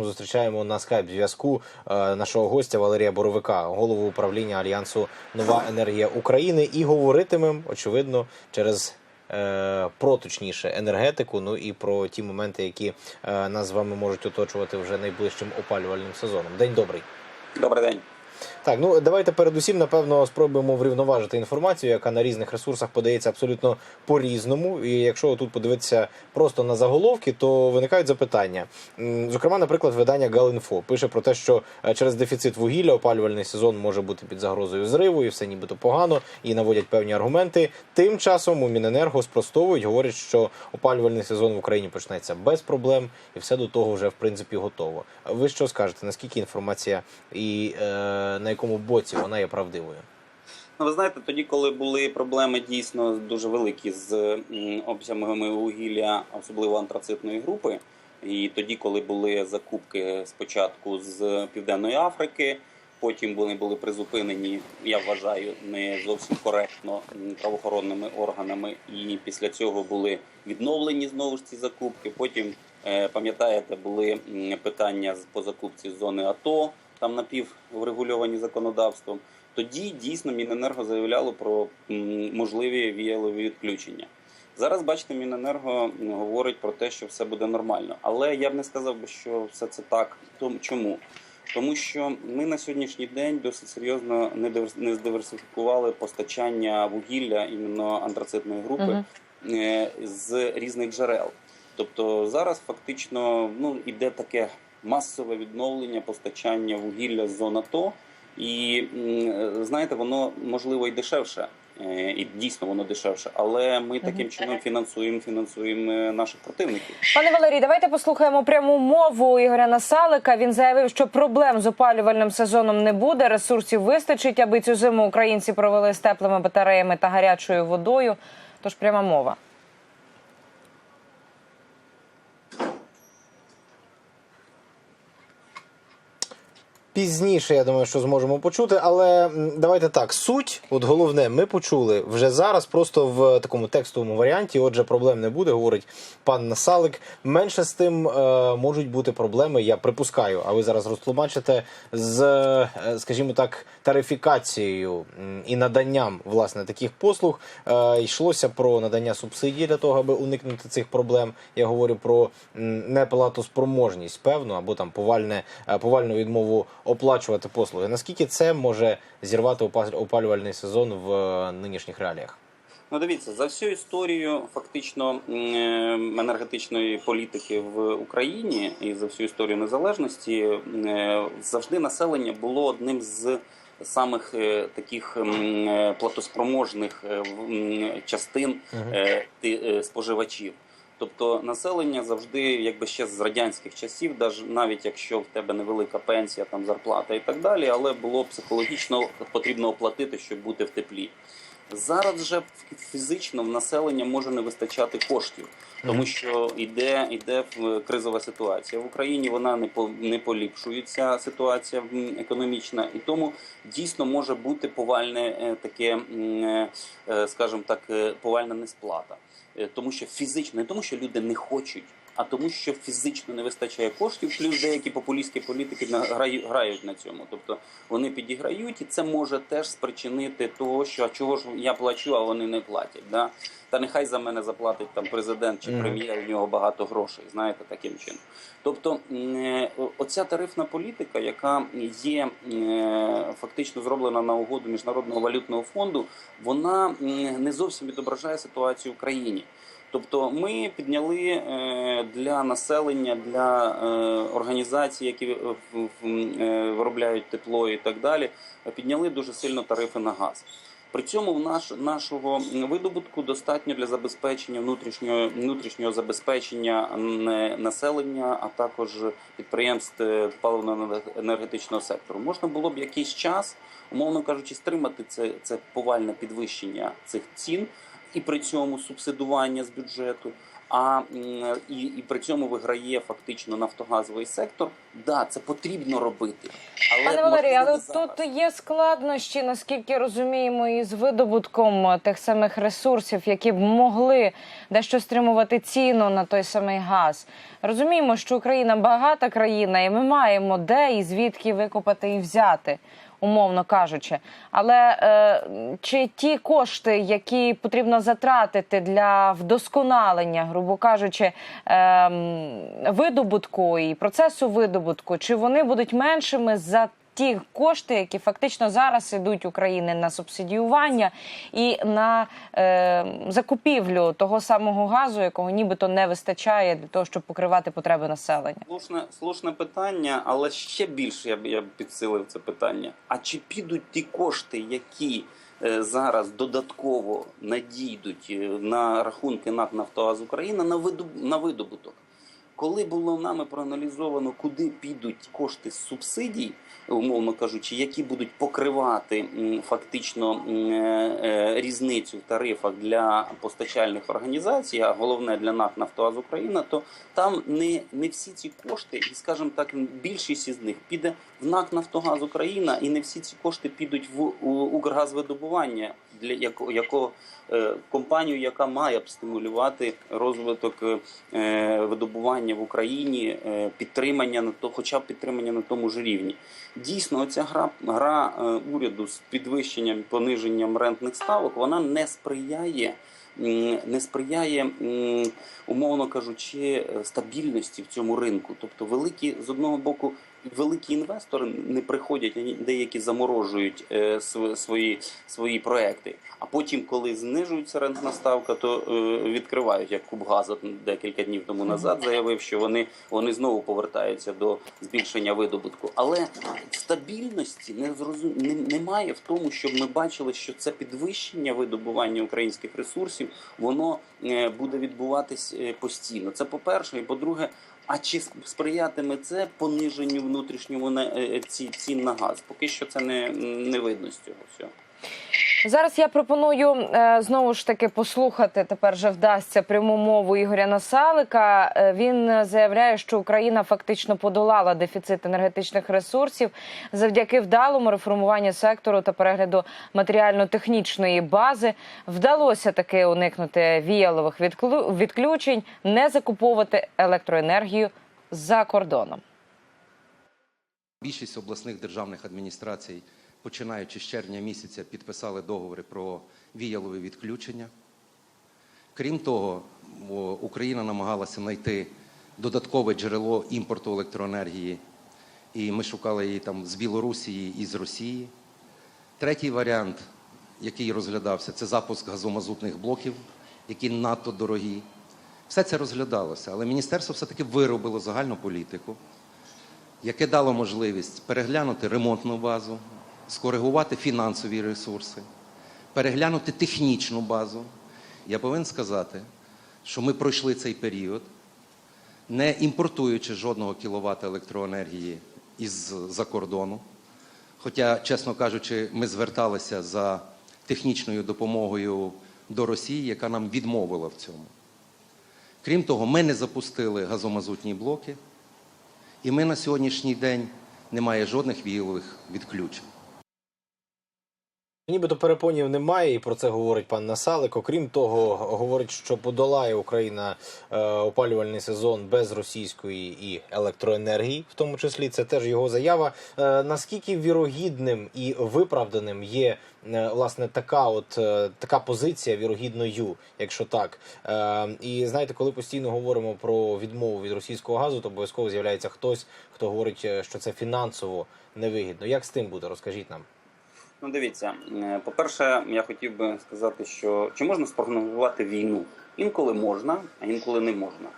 Зустрічаємо на скайп зв'язку е, нашого гостя Валерія Боровика, голову управління альянсу Нова енергія України, і говоритимемо, очевидно, через е, про точніше енергетику. Ну і про ті моменти, які е, нас з вами можуть оточувати вже найближчим опалювальним сезоном. День добрий. Добрий день. Так, ну давайте передусім, напевно, спробуємо врівноважити інформацію, яка на різних ресурсах подається абсолютно по-різному. І якщо тут подивитися просто на заголовки, то виникають запитання. Зокрема, наприклад, видання Галінфо пише про те, що е, через дефіцит вугілля опалювальний сезон може бути під загрозою зриву, і все нібито погано, і наводять певні аргументи. Тим часом у Міненерго спростовують, говорять, що опалювальний сезон в Україні почнеться без проблем, і все до того вже в принципі готово. Ви що скажете? Наскільки інформація і е, на якому боці вона є правдивою? Ну, ви знаєте, тоді, коли були проблеми дійсно дуже великі з обсягами вугілля, особливо антрацитної групи, і тоді, коли були закупки спочатку з Південної Африки, потім вони були призупинені, я вважаю, не зовсім коректно правоохоронними органами, і після цього були відновлені знову ж ці закупки. Потім е, пам'ятаєте, були питання по закупці з зони АТО, там напівврегульовані законодавством. Тоді дійсно Міненерго заявляло про можливі віялові відключення. Зараз, бачите, Міненерго говорить про те, що все буде нормально. Але я б не сказав би, що все це так. Чому? Тому що ми на сьогоднішній день досить серйозно не здиверсифікували постачання вугілля іменно антрацитної групи е, з різних джерел. Тобто зараз фактично ну, іде таке масове відновлення постачання вугілля з зон АТО. І е, знаєте, воно можливо і дешевше, е, і дійсно воно дешевше, але ми таким чином фінансуємо фінансуємо наших противників. Пане Валерій, давайте послухаємо пряму мову Ігоря Насалика. Він заявив, що проблем з опалювальним сезоном не буде. Ресурсів вистачить, аби цю зиму українці провели з теплими батареями та гарячою водою. Тож пряма мова. Пізніше, я думаю, що зможемо почути, але давайте так. Суть, от головне, ми почули вже зараз, просто в такому текстовому варіанті. Отже, проблем не буде, говорить пан Насалик. Менше з тим е, можуть бути проблеми, я припускаю. А ви зараз розтлумачите з, е, скажімо так, тарифікацією і наданням власне таких послуг. Е, йшлося про надання субсидій для того, аби уникнути цих проблем. Я говорю про неплатоспроможність, певну, або там повальне е, повальну відмову оплачувати послуги. Наскільки це може зірвати опа- опалювальний сезон в е, нинішніх реаліях? Ну, дивіться, за всю історію фактично е, енергетичної політики в Україні і за всю історію незалежності е, завжди населення було одним з самих таких платоспроможних частин ти- споживачів. Тобто населення завжди, якби ще з радянських часів, навіть якщо в тебе невелика пенсія, там зарплата і так далі, але було психологічно потрібно оплатити, щоб бути в теплі. Зараз же фізично в населення може не вистачати коштів, тому що йде, йде в- кризова ситуація в Україні. Вона не по не поліпшується ситуація економічна, і тому дійсно може бути повальне е, таке, е, е, скажімо так, е, повальна несплата. Е, Тому що фізично, не тому, що люди не хочуть, а тому, що фізично не вистачає коштів. Плюс деякі популістські політики грають, на цьому. Тобто вони підіграють, і це може теж спричинити того, що а чого ж я плачу, а вони не платять. Да? Та нехай за мене заплатить там президент чи прем'єр, у нього багато грошей, знаєте, таким чином. Тобто, е, оця тарифна політика, яка є е, фактично зроблена на угоду міжнародного валютного фонду, вона не зовсім відображає ситуацію в країні. Тобто ми підняли е, для населення, для е, організацій, які е, виробляють тепло і так далі, підняли дуже сильно тарифи на газ. При цьому в наш, нашого видобутку достатньо для забезпечення внутрішнього внутрішнього забезпечення населення, а також підприємств паливно-енергетичного сектору. Можна було б якийсь час, умовно кажучи, стримати це, це повальне підвищення цих цін і при цьому субсидування з бюджету. а і, і при цьому виграє фактично нафтогазовий сектор. Да, це потрібно робити. Але Пане Валерію, але зараз. тут є складнощі, наскільки розуміємо, із видобутком тих самих ресурсів, які б могли дещо стримувати ціну на той самий газ. Розуміємо, що Україна багата країна, і ми маємо де і звідки викопати і взяти. Умовно кажучи, але е, чи ті кошти, які потрібно затратити для вдосконалення, грубо кажучи, е, видобутку і процесу видобутку, чи вони будуть меншими за ті кошти, які фактично зараз ідуть України на субсидіювання і на е, закупівлю того самого газу, якого нібито не вистачає для того, щоб покривати потреби населення? Слушне, слушне питання, але ще більше я б я б підсилив це питання. А чи підуть ті кошти, які е, зараз додатково надійдуть е, на рахунки НАК Нафтогаз видоб, на видобуток? Коли було нами проаналізовано, куди підуть кошти з субсидій, умовно кажучи, які будуть покривати фактично е, е, різницю в тарифах для постачальних організацій, а головне для НАК Нафтогаз Україна, то там не, не всі ці кошти, і скажімо так, більшість із них піде в НАК Нафтогаз Україна, і не всі ці кошти підуть в Укргазвидобування, для якого, якого е, компанію, яка має б стимулювати розвиток видобування в Україні, е, підтримання на то, хоча б підтримання на тому ж рівні. Дійсно, ця гра, гра е, уряду з підвищенням пониженням рентних ставок, вона не сприяє. Не сприяє, умовно кажучи, е, стабільності в цьому ринку. Тобто, великі з одного боку, великі інвестори не приходять, деякі заморожують е, свої, свої проекти. А потім, коли знижується рентна ставка, то е, відкривають як Кубгаза декілька днів тому назад заявив, що вони, вони знову повертаються до збільшення видобутку. Але стабільності не зрозум... немає в тому, щоб ми бачили, що це підвищення видобування українських ресурсів, воно е, буде відбуватись е, постійно. Це по-перше, і по-друге. А чи сприятиме це пониженню внутрішньому на- е, ці- цін на газ? Поки що це не, не видно з цього всього. Зараз я пропоную е, знову ж таки послухати. Тепер же вдасться пряму мову Ігоря Насалика. Е, Він заявляє, що Україна фактично подолала дефіцит енергетичних ресурсів завдяки вдалому реформуванню сектору та перегляду матеріально-технічної бази. Вдалося таки уникнути віялових відключень, не закуповувати електроенергію за кордоном. Більшість обласних державних адміністрацій, починаючи з червня місяця, підписали договори про віялове відключення. Крім того, Україна намагалася знайти додаткове джерело імпорту електроенергії, і ми шукали її там з Білорусі і з Росії. Третій варіант, який розглядався, це запуск газомазутних блоків, які надто дорогі. Все це розглядалося, але міністерство все-таки виробило загальну політику яке дало можливість переглянути ремонтну базу, скоригувати фінансові ресурси, переглянути технічну базу. Я повинен сказати, що ми пройшли цей період, не імпортуючи жодного кіловата електроенергії із-за кордону. Хоча, чесно кажучи, ми зверталися за технічною допомогою до Росії, яка нам відмовила в цьому. Крім того, ми не запустили газомазутні блоки. І ми на сьогоднішній день немає жодних віялових відключень. Нібито перепонів немає, і про це говорить пан Насалик. Окрім того, говорить, що подолає Україна е, опалювальний сезон без російської і електроенергії, в тому числі це теж його заява. Е, наскільки вірогідним і виправданим є е, власне така, от така позиція вірогідною, якщо так. І знаєте, коли постійно говоримо про відмову від російського газу, то обов'язково з'являється хтось, хто говорить, що це фінансово невигідно. Як з тим буде? Розкажіть нам. Ну, дивіться, е, по-перше, я хотів би сказати, що чи можна спрогнозувати війну? Інколи можна, а інколи не можна.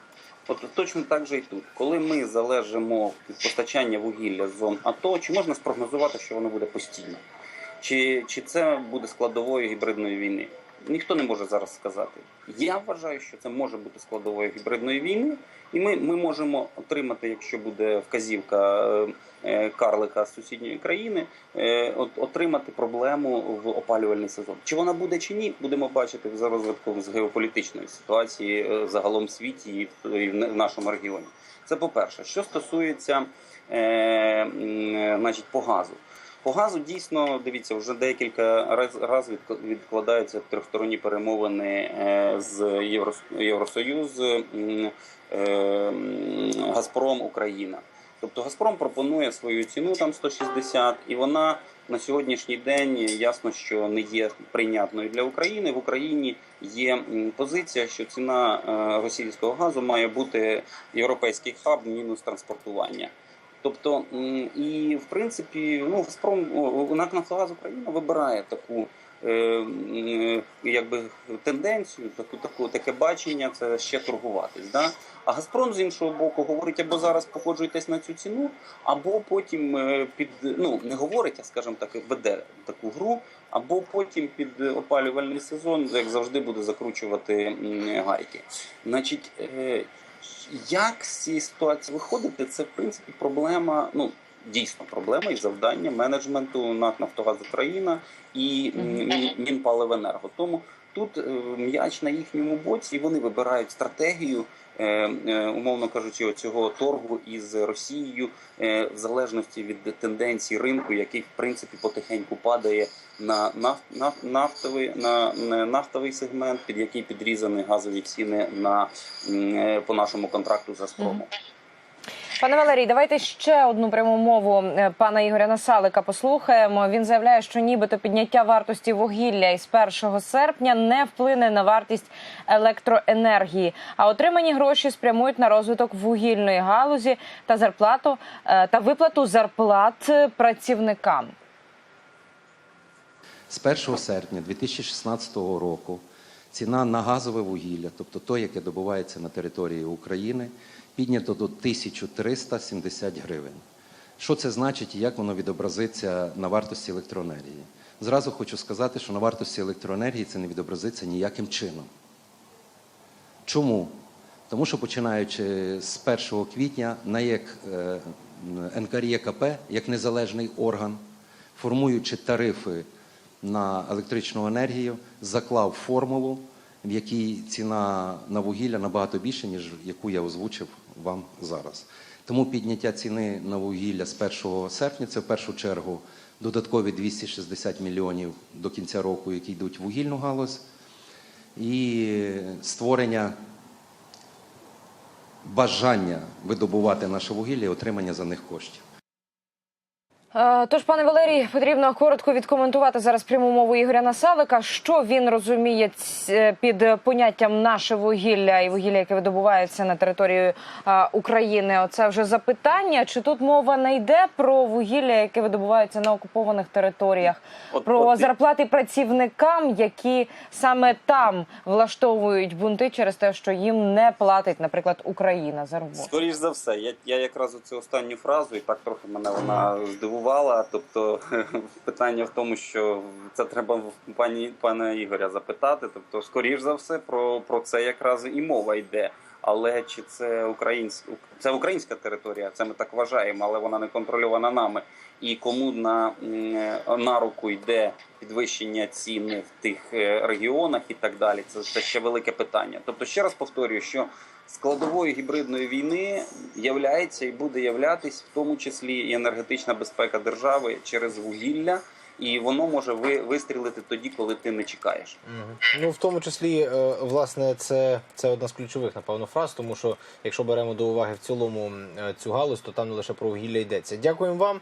От точно так же і тут. Коли ми залежимо від постачання вугілля з зон АТО, чи можна спрогнозувати, що воно буде постійно? Чи, чи це буде складовою гібридної війни? Ніхто не може зараз сказати. Я вважаю, що це може бути складовою гібридної війни, і ми, ми можемо отримати, якщо буде вказівка е, е, карлика з сусідньої країни, е, от, отримати проблему в опалювальний сезон. Чи вона буде чи ні, будемо бачити за розвитком з геополітичної ситуації е, загалом в світі і в, і в нашому регіоні. Це по-перше. Що стосується е, м, значить, по газу. По газу дійсно дивіться, вже декілька раз, раз відкладаються трьохсторонні перемовини е, з Єврос- Євросоюз, е, Газпром, Україна. Тобто Газпром пропонує свою ціну там 160, і вона на сьогоднішній день ясно, що не є прийнятною для України. В Україні є позиція, що ціна е, російського газу має бути європейський хаб мінус транспортування. Тобто, і в принципі, ну Газпром НАК Нафтогаз Україна вибирає таку. е, Якби тенденцію, таку, таку таке бачення, це ще торгуватись. Да? А Газпром з іншого боку говорить, або зараз погоджуйтесь на цю ціну, або потім е, під ну не говорить, а скажімо так, веде таку гру, або потім під опалювальний сезон, як завжди, буде закручувати гайки. Значить, е, як з цієї ситуації виходити, це в принципі проблема. Ну дійсно проблема і завдання менеджменту НАК Нафтогаз Україна і Мінпаливенерго. Тому тут е, м'яч на їхньому боці, і вони вибирають стратегію. Е, е, Умовно кажучи, цього торгу із Росією е, в залежності від тенденцій ринку, який в принципі потихеньку падає на наф, наф, нафтовий на на нафтовий сегмент, під який підрізані газові ціни на по нашому контракту з Газпромом. Пане Валерій, давайте ще одну пряму мову е, пана Ігоря Насалика послухаємо. Він заявляє, що нібито підняття вартості вугілля із 1 серпня не вплине на вартість електроенергії, а отримані гроші спрямують на розвиток вугільної галузі та зарплату е, та виплату зарплат працівникам. З 1 серпня 2016 року ціна на газове вугілля, тобто то, яке добувається на території України, піднято до 1370 гривень. Що це значить і як воно відобразиться на вартості електроенергії? Зразу хочу сказати, що на вартості електроенергії це не відобразиться ніяким чином. Чому? Тому що починаючи з 1 квітня НАЕК е, НКРЄКП як незалежний орган, формуючи тарифи на електричну енергію, заклав формулу, в якій ціна на вугілля набагато більше, ніж яку я озвучив вам зараз. Тому підняття ціни на вугілля з 1 серпня це в першу чергу додаткові 260 мільйонів до кінця року, які йдуть в вугільну галузь, і створення бажання видобувати наше вугілля і отримання за них коштів. Е, Тож, пане Валерій, потрібно коротко відкоментувати зараз пряму мову Ігоря Насалика. Що він розуміє під поняттям наше вугілля і вугілля, яке видобувається на території е, України? Оце вже запитання. Чи тут мова не йде про вугілля, яке видобувається на окупованих територіях, От- про от- зарплати працівникам, які саме там влаштовують бунти через те, що їм не платить, наприклад, Україна за роботу? Скоріш за все, я, я якраз оцю останню фразу, і так трохи мене вона здивувала. Тобто питання в тому, що це треба в пані пана Ігоря запитати. Тобто, скоріш за все, про, про це якраз і мова йде. Але чи це українська це українська територія? Це ми так вважаємо, але вона не контрольована нами. І кому на, на руку йде підвищення цін в тих е, регіонах і так далі? Це, це ще велике питання. Тобто, ще раз повторюю, що складовою гібридної війни являється і буде являтись в тому числі і енергетична безпека держави через вугілля. І воно може ви вистрілити тоді, коли ти не чекаєш. Ну, в тому числі, е, власне, це, це одна з ключових, напевно, фраз, тому що якщо беремо до уваги в цілому е, цю галузь, то там не лише про вугілля йдеться. Дякуємо вам.